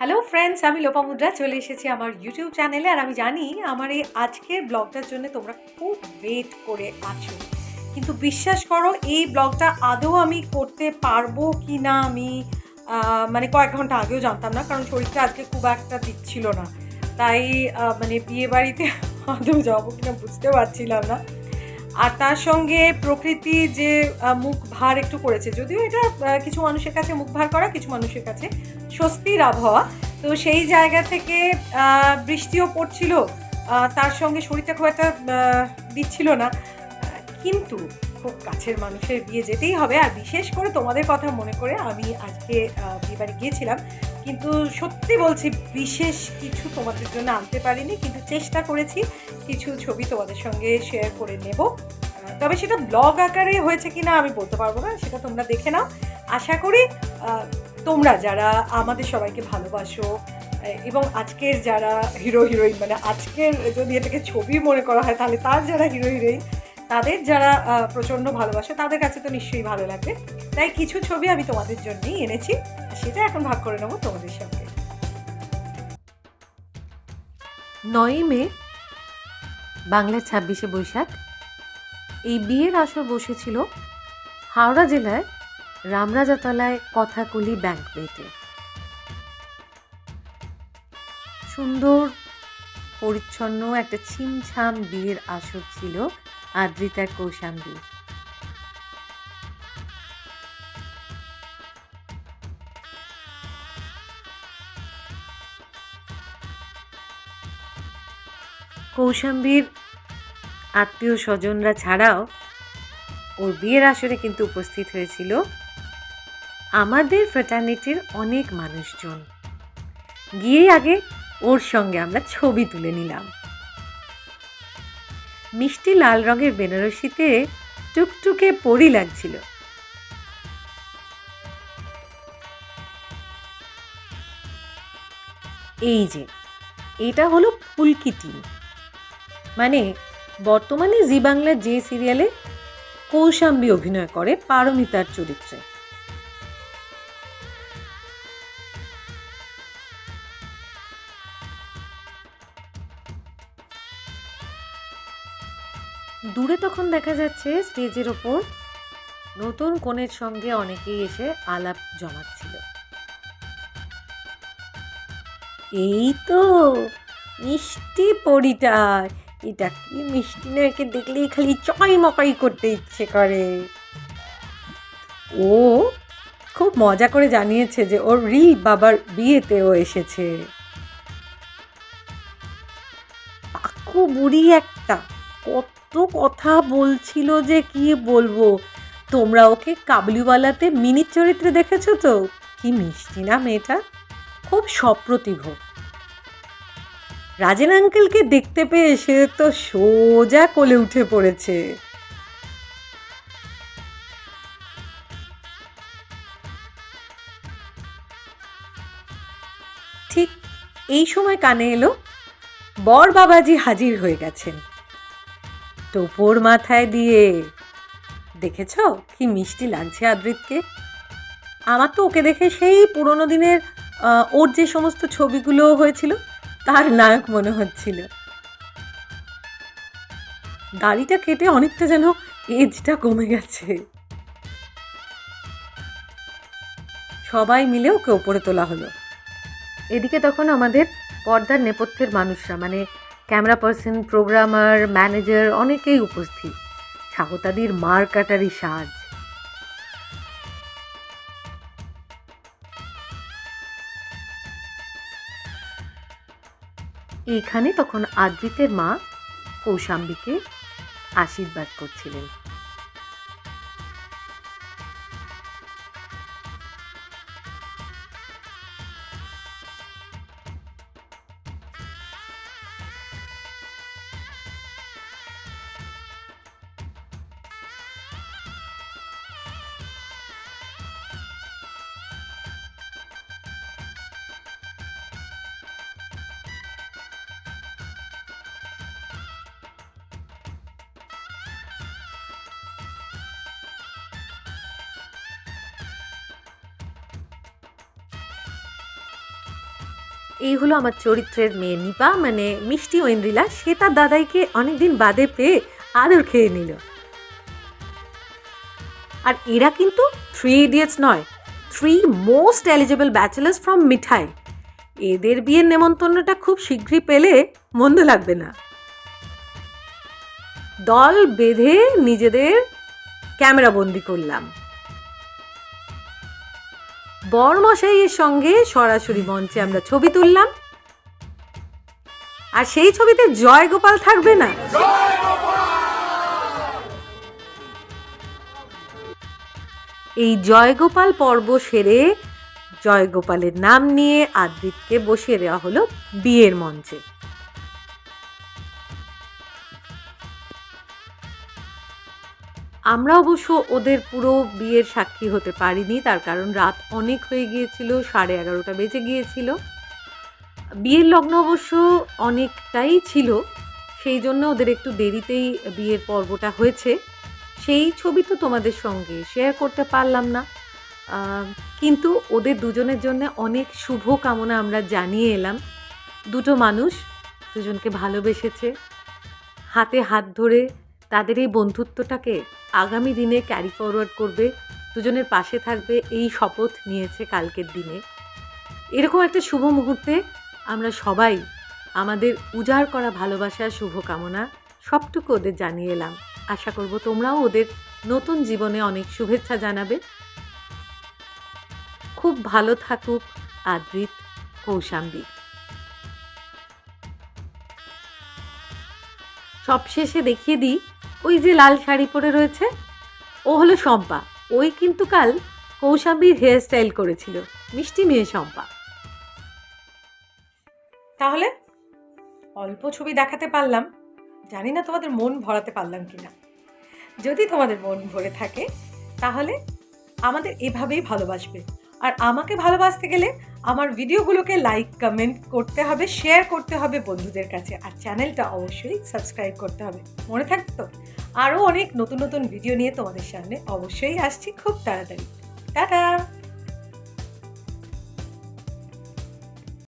Hello friends আমি লোপামুদ্রা চলে এসেছি আমার ইউটিউব চ্যানেলে আর আমি জানি আমার এই আজকের ব্লগটার জন্য তোমরা খুব ওয়েট করে আছো। কিন্তু বিশ্বাস করো, এই ব্লগটা আদৌ আমি করতে পারব কি না আমি মানে কয়েক ঘণ্টা আগেও জানতাম না, কারণ শরীরটা আজকে খুব একটা দিচ্ছিল না। তাই মানে বিয়ে বাড়িতে আদৌ যাব কিনা বুঝতে পারছিলাম না। আর তার সঙ্গে প্রকৃতি যে মুখ ভার একটু করেছে, যদিও এটা কিছু মানুষের কাছে মুখ ভার করা, কিছু মানুষের কাছে স্বস্তির আবহাওয়া। তো সেই জায়গা থেকে বৃষ্টিও পড়ছিল তার সঙ্গে শরীরটা খুব একটা দিচ্ছিল না। কিন্তু খুব কাছের মানুষের বিয়ে যেতেই হবে। আর বিশেষ করে তোমাদের কথা মনে করে আমি আজকে আহ, বিয়ে বাড়ি গিয়েছিলাম। কিন্তু সত্যি বলছি বিশেষ কিছু তোমাদের জন্য আনতে পারিনি। কিন্তু চেষ্টা করেছি কিছু ছবি তোমাদের সঙ্গে শেয়ার করে নেব। তবে সেটা ব্লগ আকারে হয়েছে কিনা আমি বলতে পারব না সেটা তোমরা দেখে নাও। আশা করি তোমরা যারা আমাদের সবাইকে ভালোবাসো এবং আজকের যারা হিরো হিরোইন মানে আজকের যদি এটাকে ছবি মনে করা হয় তাহলে তার যারা হিরো হিরোইন তাদের যারা প্রচণ্ড ভালোবাসে, তাদের কাছে তো নিশ্চয়ই ভালো লাগবে। তাই কিছু ছবি আমি তোমাদের জন্যই এনেছি সেটা এখন ভাগ করে নেব তোমাদের সঙ্গে নয়ই মে বাংলার ছাব্বিশে বৈশাখ। এই বিয়ের আসর বসেছিল হাওড়া জেলায় রামরাজাতলায় কথাকলি ব্যাংকবেটে সুন্দর, পরিচ্ছন্ন একটা ছিমছাম বিয়ের আসর ছিল আদ্রিতার কৌশাম্বী। কৌশাম্বীর আত্মীয় স্বজনরা ছাড়াও ওর বিয়ের আসরে কিন্তু উপস্থিত হয়েছিল আমাদের ফ্র্যাটার্নিটির অনেক মানুষজন। গিয়ে আগে ওর সঙ্গে আমরা ছবি তুলে নিলাম। মিষ্টি লাল রঙের বেনারসিতে টুকটুকে পরি লাগছিল। এই যে, এটা হলো ফুলকি টিম মানে বর্তমানে জি বাংলার যে সিরিয়ালে কৌশাম্বী অভিনয় করে পারমিতার চরিত্রে। দূরে তখন দেখা যাচ্ছে স্টেজের ওপর নতুন কনের সঙ্গে অনেকেই এসে আলাপ জমাচ্ছিল। এই তো মিষ্টি পরিটা এটা কি মিষ্টি না একে দেখলেই খালি চয় মকাই করতে ইচ্ছে করে। ও খুব মজা করে জানিয়েছে যে ওর রিল বাবার বিয়েতেও এসেছে। পাকু বুড়ি একটা, কত কথা বলছিল যে কি বলব? তোমরা ওকে কাবলিওয়ালাতে মিনিট চরিত্রে দেখেছ তো? কি মিষ্টি না মেয়েটা? খুব সপ্রতিভ। রাজেন আঙ্কেলকে দেখতে পেয়ে সে তো সোজা কোলে উঠে পড়েছে। ঠিক এই সময় কানে এলো, বর বাবাজি হাজির হয়ে গেছেন। টোপর মাথায় দিয়ে। দেখেছ কি মিষ্টি লাগছে আদ্রিতকে? আমার তো ওকে দেখে সেই পুরোনো দিনের ওর যে সমস্ত ছবিগুলো হয়েছিল, তার নায়ক মনে হচ্ছিল। দাড়িটা কেটে অনেকটা যেন এজটা কমে গেছে। সবাই মিলে ওকে ওপরে তোলা হলো। এদিকে তখন আমাদের পর্দার নেপথ্যের মানুষরা মানে ক্যামেরা পার্সন, প্রোগ্রামার, ম্যানেজার অনেকেই উপস্থিত। স্বাগতাদির মার কাটারি সাজ। এইখানে তখন আদ্রিতের মা কৌশাম্বীকে আশীর্বাদ করছিলেন। এই হলো আমার চরিত্রের মেয়ে নিপা মানে মিষ্টি ঐন্দ্রিলা সে তার দাদাইকে অনেকদিন বাদে পেয়ে আদর খেয়ে নিল। আর এরা কিন্তু থ্রি ইডিয়েটস নয় three most eligible bachelors from Mithai. এদের বিয়ের নেমন্তন্নটা খুব শীঘ্রই পেলে মন্দ লাগবে না। দল বেঁধে নিজেদের ক্যামেরা বন্দি করলাম। বরমশাইয়ের সঙ্গে সরাসরি মঞ্চে আমরা ছবি তুললাম। আর সেই ছবিতে জয় গোপাল থাকবে না। এই জয়গোপাল পর্ব সেরে জয়গোপালের নাম নিয়ে আদ্রিতকে বসিয়ে দেওয়া হলো বিয়ের মঞ্চে। আমরা অবশ্য ওদের পুরো বিয়ের সাক্ষী হতে পারিনি, তার কারণ রাত অনেক হয়ে গিয়েছিল, সাড়ে এগারোটা বেজে গিয়েছিল। বিয়ের লগ্ন অবশ্য অনেকটাই ছিল, সেই জন্য ওদের একটু দেরিতেই বিয়ের পর্বটা হয়েছে। সেই ছবি তো তোমাদের সঙ্গে শেয়ার করতে পারলাম না। কিন্তু ওদের দুজনের জন্য অনেক শুভ কামনা আমরা জানিয়ে এলাম। দুটো মানুষ দুজনকে ভালোবেসেছে। হাতে হাত ধরে তাদের এই বন্ধুত্বটাকে আগামী দিনে ক্যারি ফরওয়ার্ড করবে, দুজনের পাশে থাকবে, এই শপথ নিয়েছে কালকের দিনে। এরকম একটা শুভ মুহূর্তে আমরা সবাই আমাদের উজাড় করা ভালোবাসার শুভকামনা সবটুকু ওদের জানিয়ে এলাম। আশা করব তোমরাও ওদের নতুন জীবনে অনেক শুভেচ্ছা জানাবে। খুব ভালো থাকুক আদ্রিত কৌশাম্বী। সবশেষে দেখিয়ে দিই ওই যে লাল শাড়ি পরে রয়েছে, ও হলো শম্পা। ওই কিন্তু কাল কৌশাম্বীর হেয়ার স্টাইল করেছিল। মিষ্টি মেয়ে শম্পা। তাহলে অল্প ছবি দেখাতে পারলাম। জানি না তোমাদের মন ভরাতে পারলাম কি না যদি তোমাদের মন ভরে থাকে, তাহলে আমাদের এভাবেই ভালোবাসবে। আর আমাকে ভালোবাসতে গেলে আমার ভিডিওগুলোকে লাইক কমেন্ট করতে হবে শেয়ার করতে হবে বন্ধুদের কাছে। আর চ্যানেলটা অবশ্যই সাবস্ক্রাইব করতে হবে। মনে থাকতো আরও অনেক নতুন নতুন ভিডিও নিয়ে তোমাদের সামনে অবশ্যই আসছি। খুব তাড়াতাড়ি। টাটা!